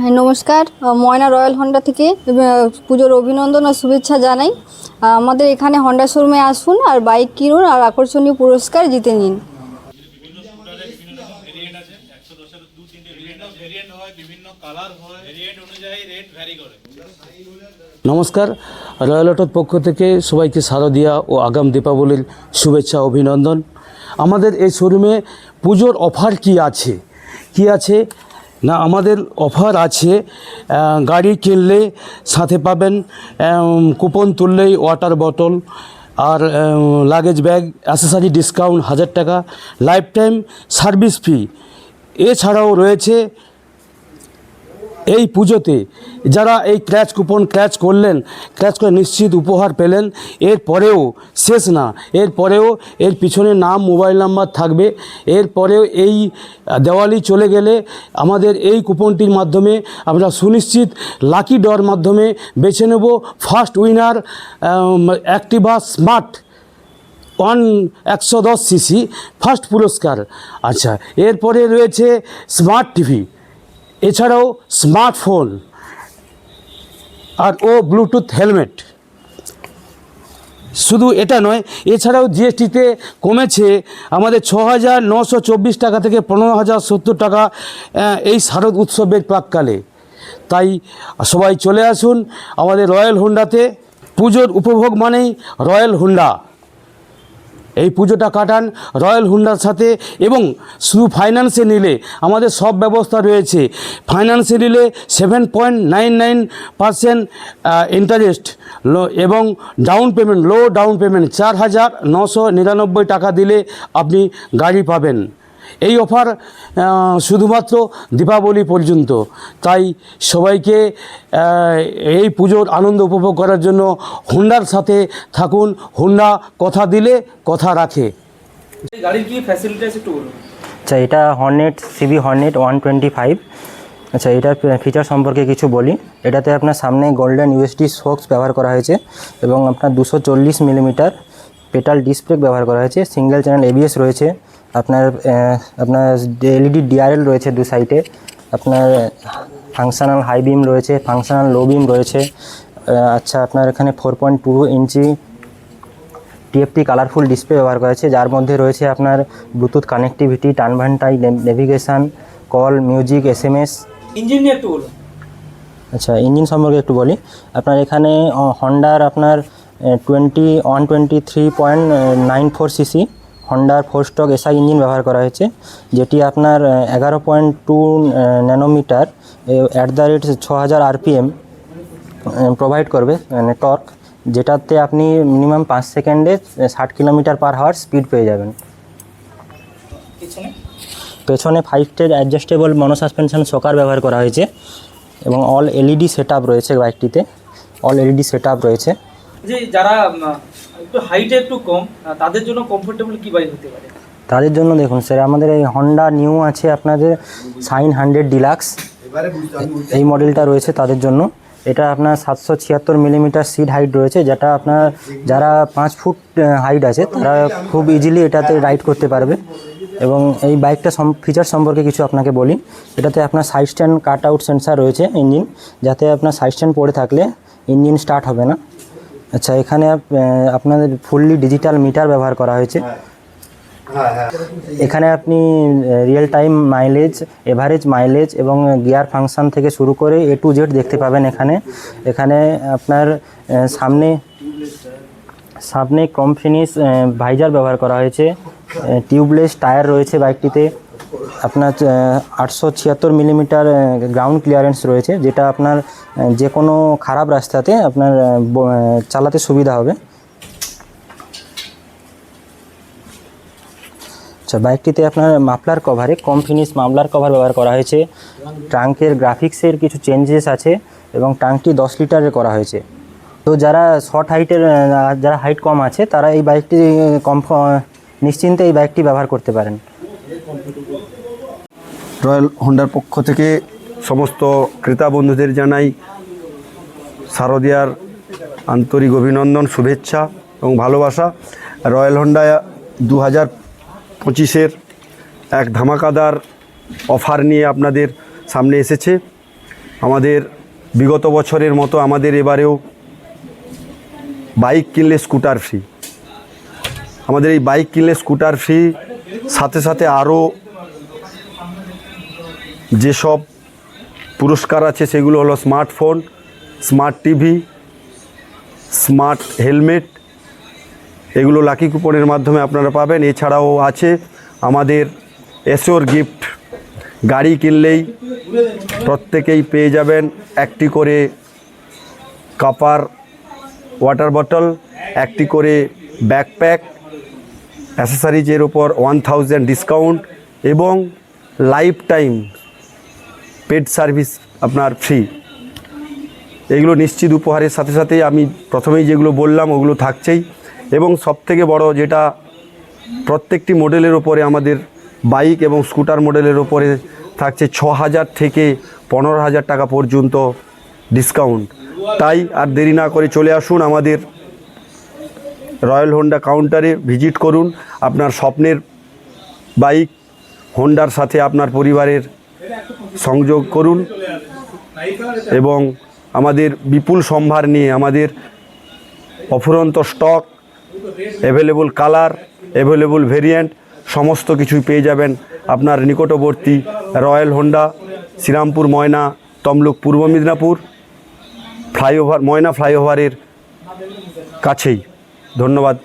হ্যাঁ, নমস্কার। ময়না royal Honda থেকে পুজোর অভিনন্দন ও শুভেচ্ছা জানাই। আমাদের এখানে হন্ডা শোরুমে আসুন আর বাইক কিনুন আর আকর্ষণীয় পুরস্কার জিতে নিন। নমস্কার। রয়্যাল অটোর পক্ষ থেকে সবাইকে শারদিয়া ও আগাম দীপাবলির শুভেচ্ছা অভিনন্দন। আমাদের এই শোরুমে পুজোর অফার কি আছে? কি আছে? না, আমাদের অফার আছে। গাড়ি কিনলে সাথে পাবেন কুপন তুললেই ওয়াটার বটল আর লাগেজ ব্যাগ অ্যাসেসারি ডিসকাউন্ট হাজার টাকা লাইফ টাইম সার্ভিস ফি এছাড়াও রয়েছে এই পুজোতে যারা এই ক্র্যাচ কুপন ক্র্যাচ করলেন, ক্র্যাচ করে নিশ্চিত উপহার পেলেন, এর পরেও শেষ না। এর পরেও এর পিছনে নাম, মোবাইল নাম্বার থাকবে। এর পরেও এই দেওয়ালি চলে গেলে আমাদের এই কুপনটির মাধ্যমে আমরা সুনিশ্চিত লাকি ডর মাধ্যমে বেছে নেব first winner Activa smart one একশো দশ সিসি ফার্স্ট পুরস্কার। আচ্ছা এরপরে রয়েছে স্মার্ট টিভি। এছাড়াও স্মার্টফোন আর ও ব্লুটুথ হেলমেট। শুধু এটা নয়, এছাড়াও জিএসটিতে কমেছে আমাদের ছ হাজার নশো চব্বিশ টাকা থেকে পনেরো হাজার সত্তর টাকা এই শারদ উৎসবের প্রাককালে। তাই সবাই চলে আসুন আমাদের রয়্যাল হুন্ডাতে। পুজোর উপভোগ মানেই রয়্যাল হুন্ডা। এই পুজোটা কাটান রয়্যাল হুন্ডার সাথে এবং শুধু ফাইন্যান্সে নিলে আমাদের সব ব্যবস্থা রয়েছে। ফাইন্যান্সে নিলে seven point nine nine percent interest এবং down payment low down payment চার হাজার নশো নিরানব্বই টাকা দিলে আপনি গাড়ি পাবেন। এই অফার শুধুমাত্র দীপাবলি পর্যন্ত। তাই সবাইকে এই পুজোর আনন্দ উপভোগ করার জন্য হুন্ডার সাথে থাকুন। হুন্ডা কথা দিলে কথা রাখে। গাড়ির কি ফ্যাসিলিটি আছে একটু বলুন। আচ্ছা এটা Hornet CB Hornet one twenty five আচ্ছা এটার ফিচার সম্পর্কে কিছু বলি। এটাতে আপনার সামনে গোল্ডেন ইউএসডি শোকস ব্যবহার করা হয়েছে এবং আপনার দুশো চল্লিশ মিলিমিটার পেটাল ডিস্ক ব্রেক ব্যবহার করা হয়েছে। সিঙ্গেল চ্যানেল এবিএস রয়েছে। আপনার আপনার এলইডি ডিআরএল রয়েছে দু সাইডে আপনার ফাংশনাল হাই বিম রয়েছে ফাংশনাল লো বিম রয়েছে। আচ্ছা আপনার এখানে four point two inch TFT colourful display ব্যবহার করা হয়েছে। যার মধ্যে রয়েছে আপনার Bluetooth connectivity turn by tie navigation call music S M S engine একটু বলুন। আচ্ছা ইঞ্জিন সম্পর্কে একটু বলি। আপনার এখানে হন্ডার আপনার twenty one twenty three point nine four CC হন্ডার four stroke SI engine ব্যবহার করা হয়েছে যেটি আপনার এগারো point two nanometre at the rate ছ হাজার আরপিএম প্রোভাইড করবে মানে টর্ক যেটাতে আপনি মিনিমাম পাঁচ সেকেন্ডে ষাট কিলোমিটার পার হাওয়ার স্পিড পেয়ে যাবেন। পেছনে? Five stage adjustable mono suspension shocker ব্যবহার করা হয়েছে এবং অল এলইডি সেট রয়েছে বাইকটিতে অল এলইডি সেট রয়েছে। যারা একটু হাইটে একটু কম তাদের জন্য কমফোর্টেবল কি বাইক হতে পারে? তাদের জন্য দেখুন স্যার আমাদের এই হন্ডা নিউ আছে আপনাদের সাইন হান্ড্রেড ডিলাক্স এই মডেলটা রয়েছে তাদের জন্য। এটা আপনার সাতশো ছিয়াত্তর মিলিমিটার সিট হাইট রয়েছে, যেটা আপনার যারা পাঁচ ফুট হাইট আছে, তারা খুব ইজিলি এটাতে রাইড করতে পারবে। এবং এই বাইকটা ফিচার সম্পর্কে কিছু আপনাকে বলি। এটাতে আপনার side stand cut out sensor রয়েছে ইঞ্জিন যাতে আপনার সাইড স্ট্যান্ড পড়ে থাকলে ইঞ্জিন স্টার্ট হবে না। আচ্ছা এখানে আপ- আপনাদের ফুললি ডিজিটাল মিটার ব্যবহার করা হয়েছে। এখানে আপনি real time mileage average mileage এবং গিয়ার ফাংশন থেকে শুরু করে এ টু জেড দেখতে পাবেন এখানে। এখানে আপনার সামনে সামনে কম ফিনিশ ভাইজার ব্যবহার করা হয়েছে। টিউবলেস টায়ার রয়েছে বাইকটিতে আপনার আটশো ছিয়াত্তর মিলিমিটার গ্রাউন্ড ক্লিয়ারেন্স রয়েছে, যেটা আপনার যে কোনো খারাপ রাস্তাতে আপনার চালাতে সুবিধা হবে। আচ্ছা বাইকটিতে আপনার মাফলার কভারে কম ফিনিশ মাফলার কভার ব্যবহার করা হয়েছে। ট্রাঙ্কের গ্রাফিক্সের কিছু চেঞ্জেস আছে এবং ট্রাঙ্কটি দশ লিটারের করা হয়েছে। তো যারা শর্ট হাইটের যারা হাইট কম আছে, তারা এই বাইকটি কম নিশ্চিন্তে এই বাইকটি ব্যবহার করতে পারেন। রয়্যাল হোন্ডার পক্ষ থেকে সমস্ত ক্রেতা বন্ধুদের জানাই শারদিয়ার আন্তরিক অভিনন্দন, শুভেচ্ছা এবং ভালোবাসা। রয়্যাল হোন্ডা দু হাজার পঁচিশের এক ধামাকাদার অফার নিয়ে আপনাদের সামনে এসেছে। আমাদের বিগত বছরের মতো আমাদের এবারেও বাইক কিনলে স্কুটার ফ্রি। আমাদের এই বাইক কিনলে স্কুটার ফ্রি সাথে সাথে আরও যেসব পুরস্কার আছে, সেগুলো হলো smartphone, smart TV, smart helmet, এগুলো লাকি কুপনের মাধ্যমে আপনারা পাবেন। এছাড়াও আছে আমাদের এসোর গিফট। গাড়ি কিনলেই প্রত্যেকেই পেয়ে যাবেন একটি করে কাপার ওয়াটার বটল, একটি করে ব্যাকপ্যাক অ্যাসেসারিজের ওপর ওয়ান থাউজেন্ড ডিসকাউন্ট এবং লাইফ টাইম পেড সার্ভিস আপনার ফ্রি এগুলো নিশ্চিত উপহারের সাথে সাথে আমি প্রথমেই যেগুলো বললাম ওগুলো থাকছেই। এবং সবথেকে বড় যেটা প্রত্যেকটি মডেলের ওপরে আমাদের বাইক এবং স্কুটার মডেলের ওপরে থাকছে ছ হাজার থেকে পনেরো হাজার টাকা পর্যন্ত ডিসকাউন্ট তাই আর দেরি না করে চলে আসুন আমাদের রয়্যাল হোন্ডা কাউন্টারে ভিজিট করুন। আপনার স্বপ্নের বাইক হোন্ডার সাথে আপনার পরিবারের সংযোগ করুন এবং আমাদের বিপুল সম্ভার নিয়ে আমাদের অফুরন্ত stock available colour available variant সমস্ত কিছুই পেয়ে যাবেন আপনার নিকটবর্তী Royal Honda, Shrirampur, Moyna, Tamluk, Purba Medinipur, flyover, ময়না ফ্লাইওভারের কাছেই। ধন্যবাদ।